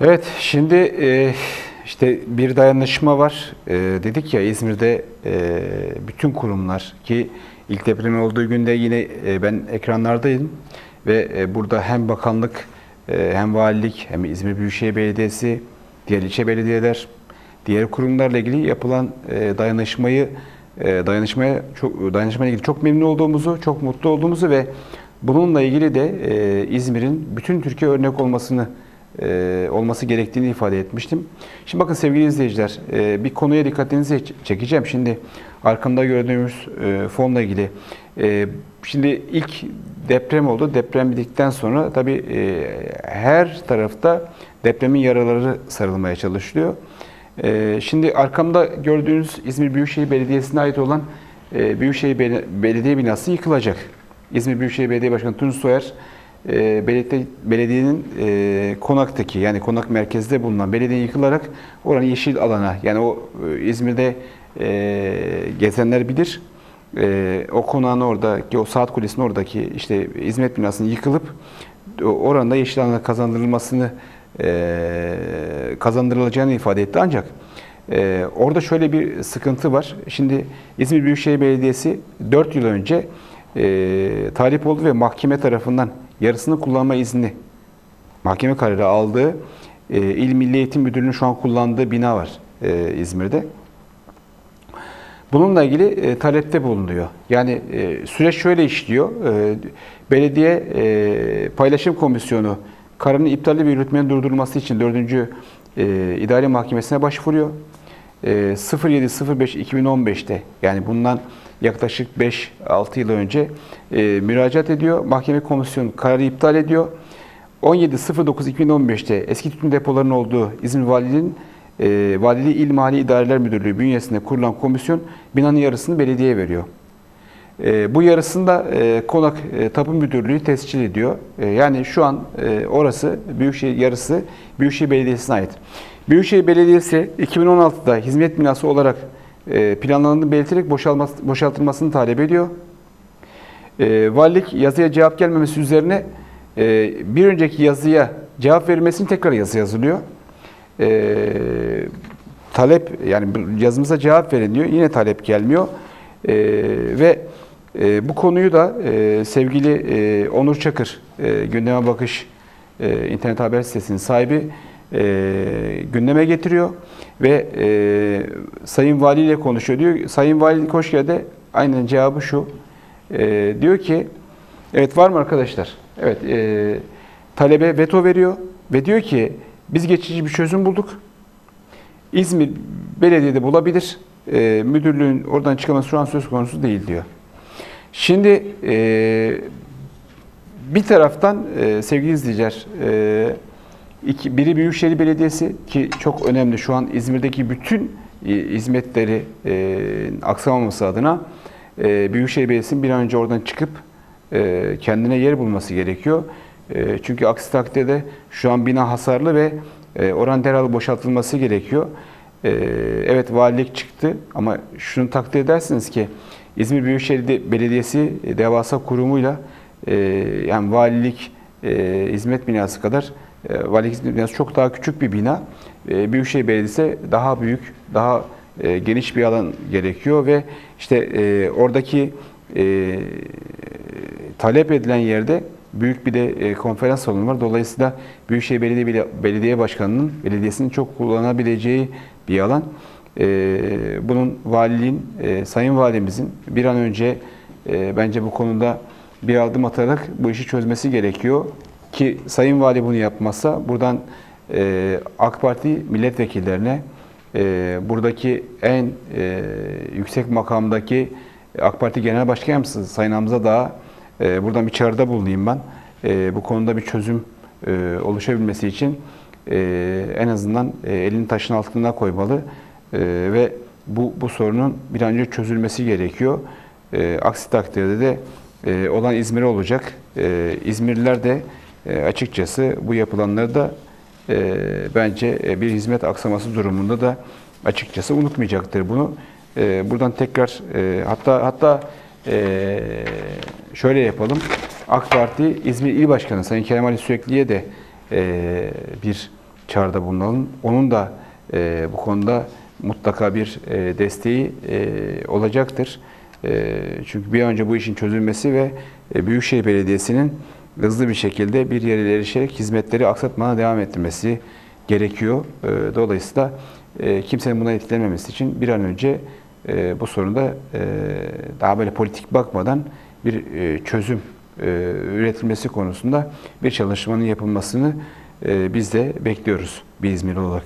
Evet, şimdi e, işte bir dayanışma var. E, dedik ya İzmir'de e, bütün kurumlar ki ilk depremin olduğu günde yine ben ekranlardaydım ve burada hem bakanlık hem valilik hem İzmir Büyükşehir Belediyesi, diğer ilçe belediyeler, diğer kurumlarla ilgili yapılan dayanışmayı dayanışmaya çok dayanışmaya ilgili çok memnun olduğumuzu, çok mutlu olduğumuzu ve bununla ilgili de İzmir'in bütün Türkiye örnek olmasını e, olması gerektiğini ifade etmiştim. Şimdi bakın sevgili izleyiciler, e, bir konuya dikkatinizi çekeceğim. Şimdi arkamda gördüğümüz e, fonla ilgili. E, şimdi ilk deprem oldu. Deprem bittikten sonra tabii e, her tarafta depremin yaraları sarılmaya çalışılıyor. E, şimdi arkamda gördüğünüz İzmir Büyükşehir Belediyesi'ne ait olan e, Büyükşehir Bel- Belediye binası yıkılacak. İzmir Büyükşehir Belediye Başkanı Tunç Soyer e, belediye, belediyenin e, konaktaki yani konak merkezde bulunan belediye yıkılarak oranın yeşil alana yani o e, İzmir'de e, gezenler bilir. E, o konağın oradaki o saat kulesinin oradaki işte hizmet binasının yıkılıp oranda yeşil alana kazandırılmasını e, kazandırılacağını ifade etti ancak e, orada şöyle bir sıkıntı var. Şimdi İzmir Büyükşehir Belediyesi 4 yıl önce e, talip oldu ve mahkeme tarafından yarısını kullanma izni mahkeme kararı aldığı e, İl Milli Eğitim Müdürlüğü'nün şu an kullandığı bina var e, İzmir'de. Bununla ilgili e, talepte bulunuyor. Yani e, süreç şöyle işliyor. E, belediye e, paylaşım komisyonu kararın iptali ve yürütmenin durdurulması için 4. E, idare mahkemesine başvuruyor. E, 07.05.2015'te yani bundan yaklaşık 5-6 yıl önce e, müracaat ediyor. Mahkeme komisyonu kararı iptal ediyor. 17.09.2015'te eski tütün depolarının olduğu İzmir Valiliği'nin e, Valiliği İl Mali İdareler Müdürlüğü bünyesinde kurulan komisyon binanın yarısını belediyeye veriyor. E, bu yarısını da e, Konak e, Tapu Müdürlüğü tescil ediyor. E, yani şu an e, orası Büyükşehir yarısı Büyükşehir Belediyesi'ne ait. Büyükşehir Belediyesi 2016'da hizmet binası olarak planlandığını belirterek boşaltılmasını talep ediyor. E, valilik yazıya cevap gelmemesi üzerine e, bir önceki yazıya cevap verilmesini tekrar yazı yazılıyor. E, talep yani yazımıza cevap verin diyor. Yine talep gelmiyor. E, ve e, bu konuyu da e, sevgili e, Onur Çakır, e, Gündeme Bakış e, internet haber sitesinin sahibi e, gündeme getiriyor ve e, Sayın Vali ile konuşuyor. Diyor Sayın Vali Koşker'de aynen cevabı şu. E, diyor ki evet var mı arkadaşlar? Evet e, talebe veto veriyor ve diyor ki biz geçici bir çözüm bulduk. İzmir Belediye'de bulabilir. E, müdürlüğün oradan çıkaması şu an söz konusu değil diyor. Şimdi e, bir taraftan e, sevgili izleyiciler, e, iki, biri Büyükşehir Belediyesi ki çok önemli şu an İzmir'deki bütün e, hizmetleri e, aksamaması adına e, Büyükşehir Belediyesi'nin bir an önce oradan çıkıp e, kendine yer bulması gerekiyor. E, çünkü aksi takdirde şu an bina hasarlı ve e, oran derhal boşaltılması gerekiyor. E, evet valilik çıktı ama şunu takdir edersiniz ki İzmir Büyükşehir Belediyesi e, devasa kurumuyla e, yani valilik e, hizmet binası kadar e, valilik hizmet binası çok daha küçük bir bina. E, Büyükşehir Belediyesi daha büyük, daha e, geniş bir alan gerekiyor ve işte e, oradaki e, talep edilen yerde büyük bir de konferans salonu var. Dolayısıyla Büyükşehir Belediye Bele- Belediye Başkanı'nın belediyesinin çok kullanabileceği bir alan. E, bunun valiliğin, Sayın Valimizin bir an önce bence bu konuda bir adım atarak bu işi çözmesi gerekiyor. Ki Sayın Vali bunu yapmazsa buradan e, AK Parti milletvekillerine e, buradaki en e, yüksek makamdaki AK Parti Genel Başkan Yardımcısı Sayın Hamza Dağ'a e, buradan bir çağrıda bulunayım ben. E, bu konuda bir çözüm e, oluşabilmesi için e, en azından e, elini taşın altına koymalı e, ve bu, bu sorunun bir an önce çözülmesi gerekiyor. E, aksi takdirde de e, olan İzmir olacak. E, İzmirliler de e, açıkçası bu yapılanları da e, bence e, bir hizmet aksaması durumunda da açıkçası unutmayacaktır bunu. E, buradan tekrar e, hatta hatta e, şöyle yapalım. AK Parti İzmir İl Başkanı Sayın Kerem Ali Sürekli'ye de e, bir çağrıda bulunalım. Onun da e, bu konuda mutlaka bir e, desteği e, olacaktır. E, çünkü bir önce bu işin çözülmesi ve e, Büyükşehir Belediyesi'nin hızlı bir şekilde bir yere erişerek hizmetleri aksatmana devam ettirmesi gerekiyor. E, dolayısıyla e, kimsenin buna etkilenmemesi için bir an önce e, bu sorunda e, daha böyle politik bakmadan bir çözüm üretilmesi konusunda bir çalışmanın yapılmasını biz de bekliyoruz bir İzmir olarak.